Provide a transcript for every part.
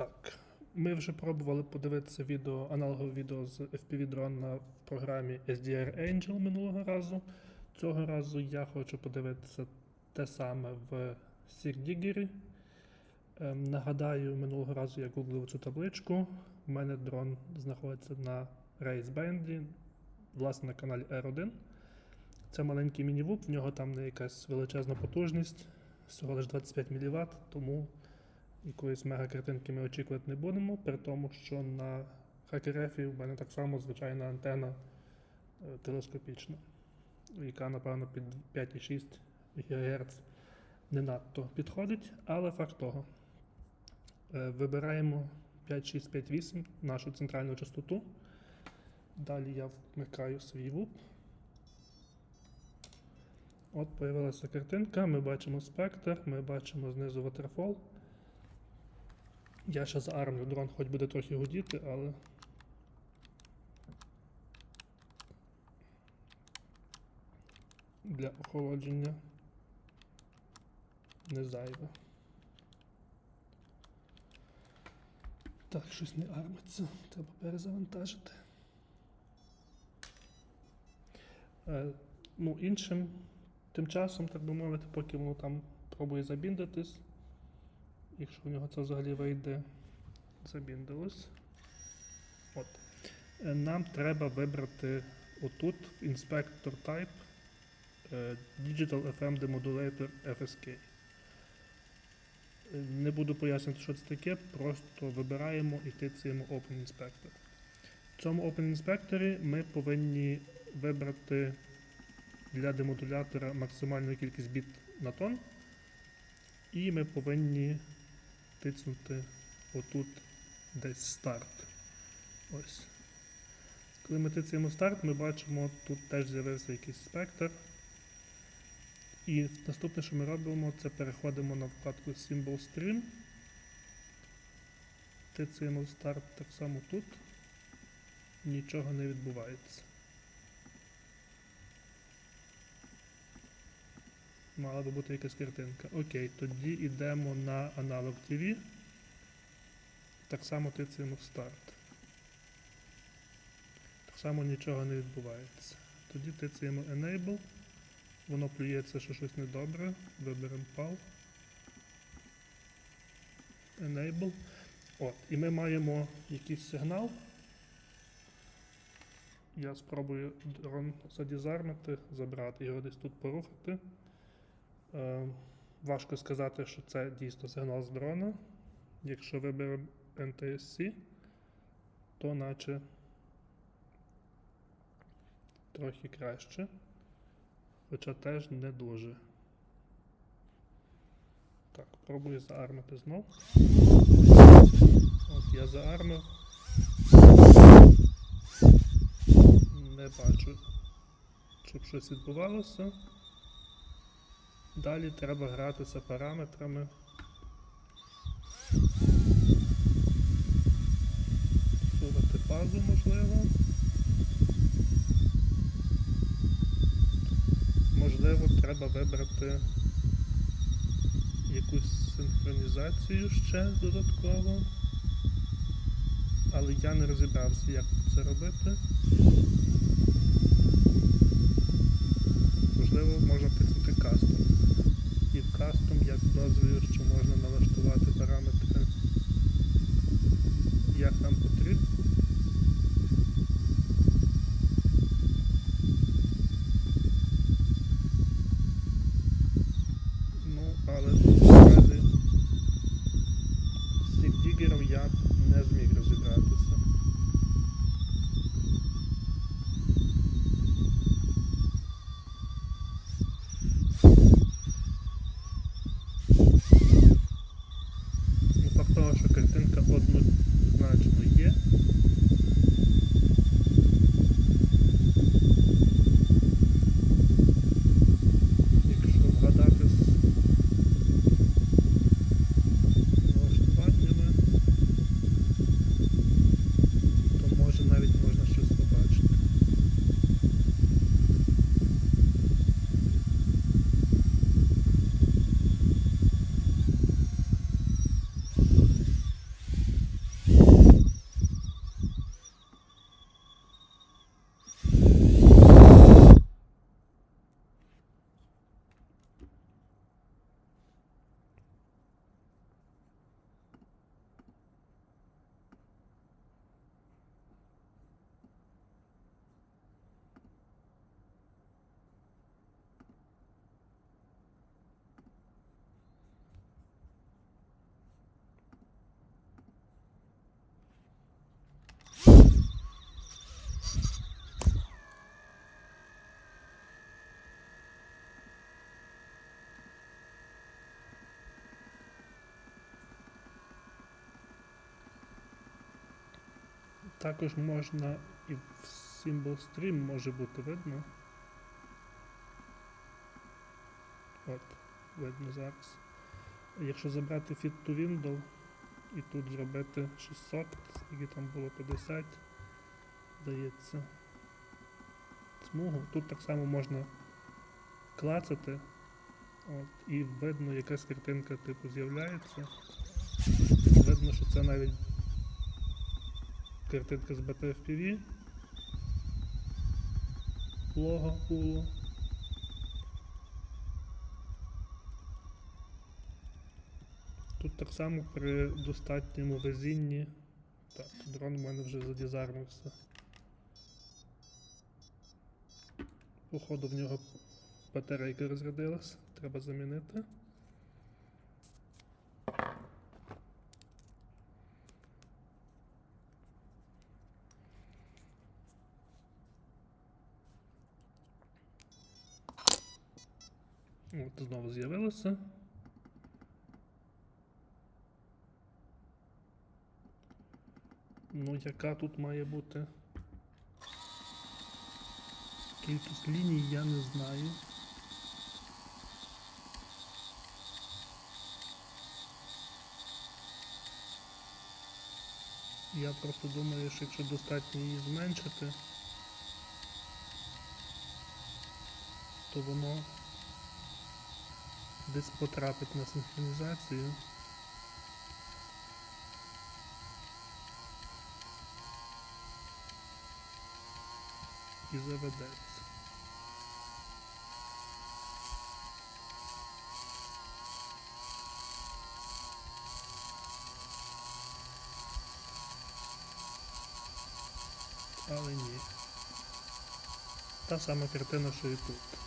Так, ми вже пробували подивитися відео, аналогове відео з FPV-дрон на програмі SDR Angel минулого разу. Цього разу я хочу подивитися те саме в SIRDIGER. Ем, нагадаю, минулого разу я гуглив цю табличку. У мене дрон знаходиться на рейсбенді, власне, на каналі R1. Це маленький міні-вуп, в нього там не якась величезна потужність, всього лише 25 мВт, тому якоїсь мега-картинки ми очікувати не будемо, при тому, що на хакерефі в мене так само звичайна антена е, телескопічна, яка, напевно, під 5,6 ГГц не надто підходить, але факт того. Е, Вибираємо 5658 нашу центральну частоту. Далі я вмикаю свій вуп. От появилася картинка, ми бачимо спектр, ми бачимо знизу waterfall. Я ще заармлю дрон, хоч буде трохи гудіти, але. Для охолодження не зайве. Так, щось не армиться, треба перезавантажити. Е, ну, іншим тим часом, так би мовити, поки воно там пробує забіндитись, якщо в нього це взагалі вийде, забіндилось. От. Е, Нам треба вибрати отут інспектор Type е, Digital FM Demodulator FSK. Е, Не буду пояснювати, що це таке, просто вибираємо і тицяємо Open Inspector. В цьому Open Inspector ми повинні вибрати для демодулятора максимальну кількість біт на тон. І ми повинні тицнути отут десь старт. Ось. Коли ми тицяємо старт, ми бачимо, тут теж з'явився якийсь спектр. І наступне, що ми робимо, це переходимо на вкладку Symbol Stream. Тицяємо старт так само тут. Нічого не відбувається. Мала би бути якась картинка. Окей, тоді йдемо на аналог TV. Так само тицяємо старт. Так само нічого не відбувається. Тоді тицяємо Enable. Воно плюється, що щось недобре. Виберемо PAL. Enable. От, і ми маємо якийсь сигнал. Я спробую дрон задізармити, забрати його десь тут порухати. Е, важко сказати, що це дійсно сигнал з дрона. Якщо виберемо NTSC, то наче трохи краще. Хоча теж не дуже. Так, пробую заармити знов. От я заармив. Не бачу, щоб щось відбувалося. Далі треба гратися параметрами. Сувати фазу можливо. Можливо, треба вибрати якусь синхронізацію ще додатково. Але я не розібрався, як це робити. Можливо, можна тиснути кастом. Кастом я підозрюю, що можна налаштувати параметри, як нам потрібно. Ну, але наразі з цим дігером я не зміг розібратися. Що картинка однозначно є. Якщо вгадати з налаштуваннями, то може навіть можна щось побачити. Також можна і в Symbol Stream може бути видно. От, видно зараз. Якщо забрати Fit to Window і тут зробити 600, скільки там було 50, здається. Смугу. Тут так само можна клацати. От, і видно, якась картинка типу з'являється. Видно, що це навіть картинка з BTFPV. Лого пулу. Тут так само при достатньому везінні. Так, дрон в мене вже задізармився. Походу в нього батарейка розрядилась. Треба замінити. От знову з'явилося. Ну, яка тут має бути? Кількість ліній я не знаю. Я просто думаю, що якщо достатньо її зменшити, то воно десь потрапить на синхронізацію. І заведеться. Але ні. Та сама картина, що і тут.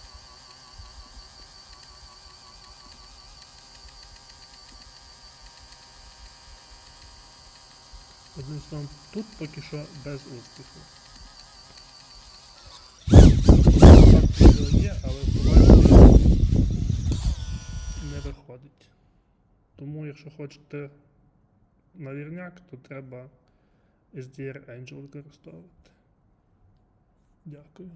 Одним словом, тут поки що без успіху. Є, але не виходить. Тому, якщо хочете навірняк, то треба SDR Angel використовувати. Дякую.